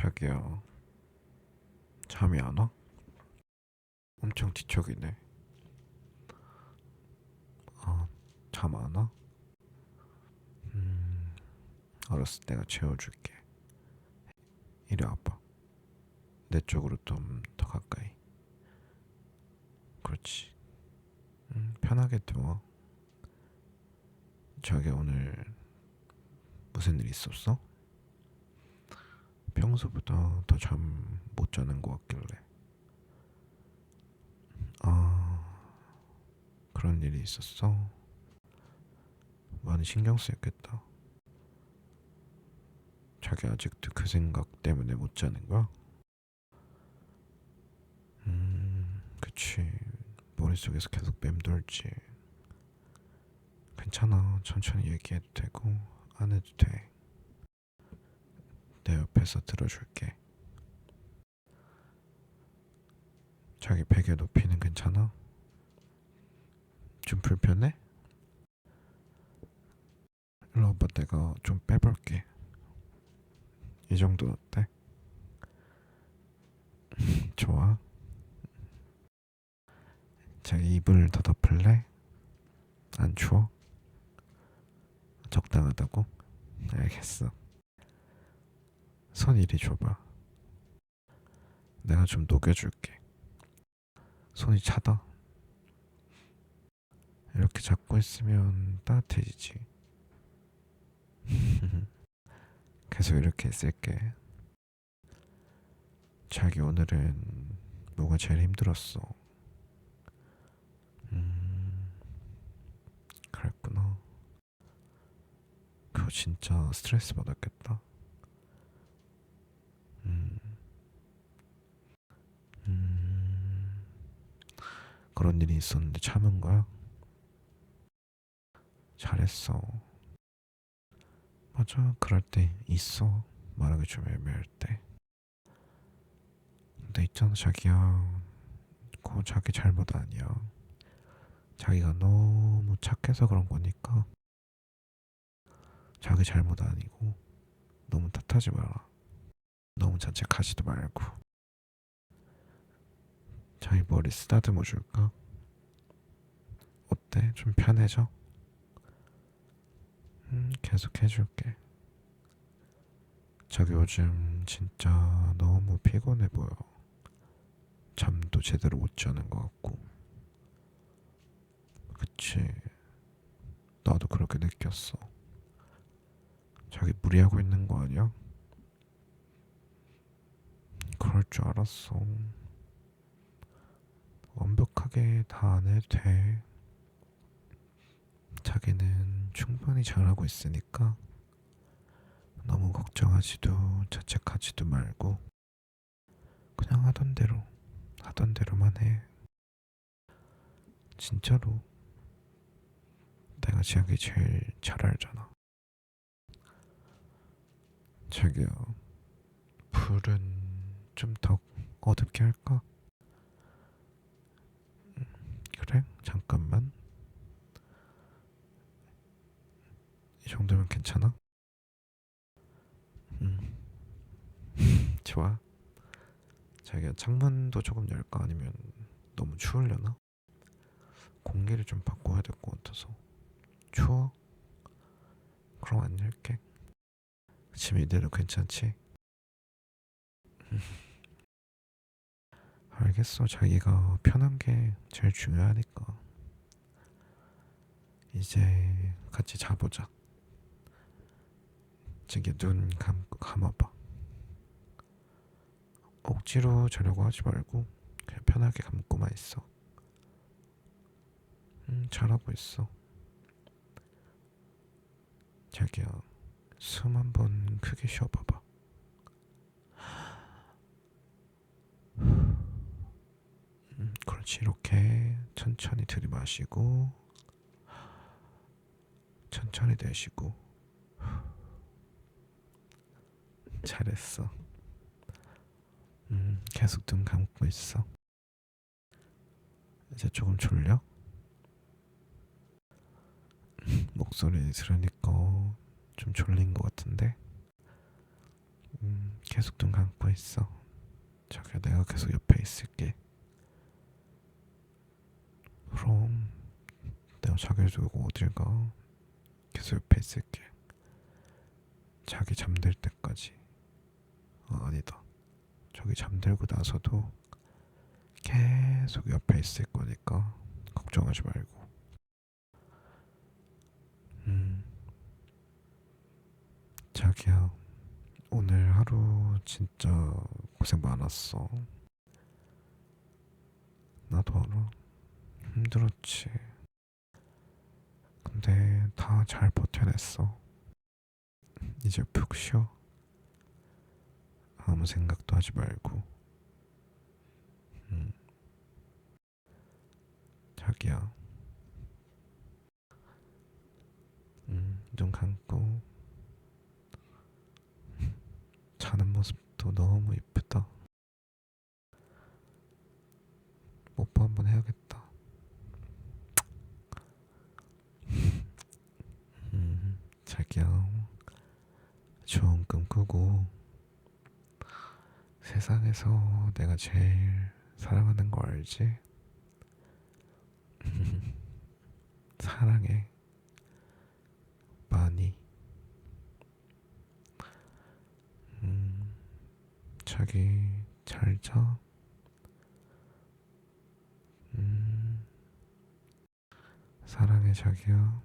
자기야. 잠이 안 와? 엄청 뒤척이네. 아, 잠 안 와? 음, 알았어. 내가 재워줄게. 이리 와봐. 내 쪽으로 좀 더 가까이. 그렇지. 음, 편하게 누워. 자기 오늘 무슨 일 있었어? 평소보다 더 잠 못 자는 것 같길래. 아 그런 일이 있었어? 많이 신경 쓰였겠다. 자기 아직도 그 생각 때문에 못 자는 거야? 음 그치. 머릿속에서 계속 맴돌지. 괜찮아. 천천히 얘기해도 되고 안 해도 돼 내 옆에서 들어줄게. 자기 베개 높이는 괜찮아? 좀 불편해? 일로 와봐 내가 좀 빼볼게. 이 정도 어때? 좋아. 자기 이불 더 덮을래? 안 추워? 적당하다고? 알겠어. 손 이리 줘봐. 내가 좀 녹여줄게. 손이 차다. 이렇게 잡고 있으면 따뜻해지지. 계속 이렇게 있을게. 자기 오늘은 뭐가 제일 힘들었어? 음, 그랬구나. 그거 진짜 스트레스 받았겠다. 그런 일이 있었는데 참은 거야? 잘했어. 맞아, 그럴 때 있어. 말하기 좀 애매할 때. 근데 있잖아, 자기야. 그거 자기 잘못 아니야. 자기가 너무 착해서 그런 거니까. 자기 잘못 아니고, 너무 탓하지 마라. 너무 자책하지도 말고 자기 머리 쓰다듬어 줄까? 어때? 좀 편해져? 음, 계속 해줄게 자기 요즘 진짜 너무 피곤해 보여 잠도 제대로 못 자는 것 같고 그치 나도 그렇게 느꼈어 자기 무리하고 있는 거 아니야? 그럴 줄 알았어. 완벽하게 다 안 해도 돼. 자기는 충분히 잘하고 있으니까 너무 걱정하지도 자책하지도 말고 그냥 하던 대로 하던 대로만 해. 진짜로 내가 자기 제일 잘 알잖아. 자기야, 불은 좀 더 어둡게 할까? 음, 그래, 잠깐만. 이 정도면 괜찮아? 음, 좋아. 자기가 창문도 조금 열까? 아니면 너무 추우려나? 공기를 좀 바꿔야 될 것 같아서. 추워? 그럼 안 열게. 지금 이대로 괜찮지? 알겠어. 자기가 편한 게 제일 중요하니까. 이제 같이 자보자. 저기 눈 감, 감아봐. 억지로 자려고 하지 말고 그냥 편하게 감고만 있어. 음, 잘하고 있어. 자기야, 숨 한 번 크게 쉬어봐봐. 음, 그렇지 이렇게 천천히 들이마시고 천천히 내쉬고 잘했어 음, 계속 눈 감고 있어 이제 조금 졸려? 목소리 들으니까 좀 졸린 것 같은데 음, 계속 눈 감고 있어. 자기야, 내가 계속 옆에 있을게. 그럼 내가 자기를 두고 어딜 가? 계속 옆에 있을게. 자기 잠들 때까지. 저기 잠들고 나서도 계속 옆에 있을 거니까 걱정하지 말고. 음. 자기야, 오늘 하루 진짜 고생 많았어. 나도 알아. 힘들었지. 근데 다 잘 버텨냈어. 이제 푹 쉬어. 아무 생각도 하지 말고. 음. 자기야. 음, 눈 감고 자는 모습도 너무 이쁘다. 뽀뽀 한번 해야겠다. 음, 자기야, 좋은 꿈 꾸고 세상에서 내가 제일 사랑하는 거 알지? 사랑해. 많이. 음, 자기 잘 자. 음, 사랑해 자기야.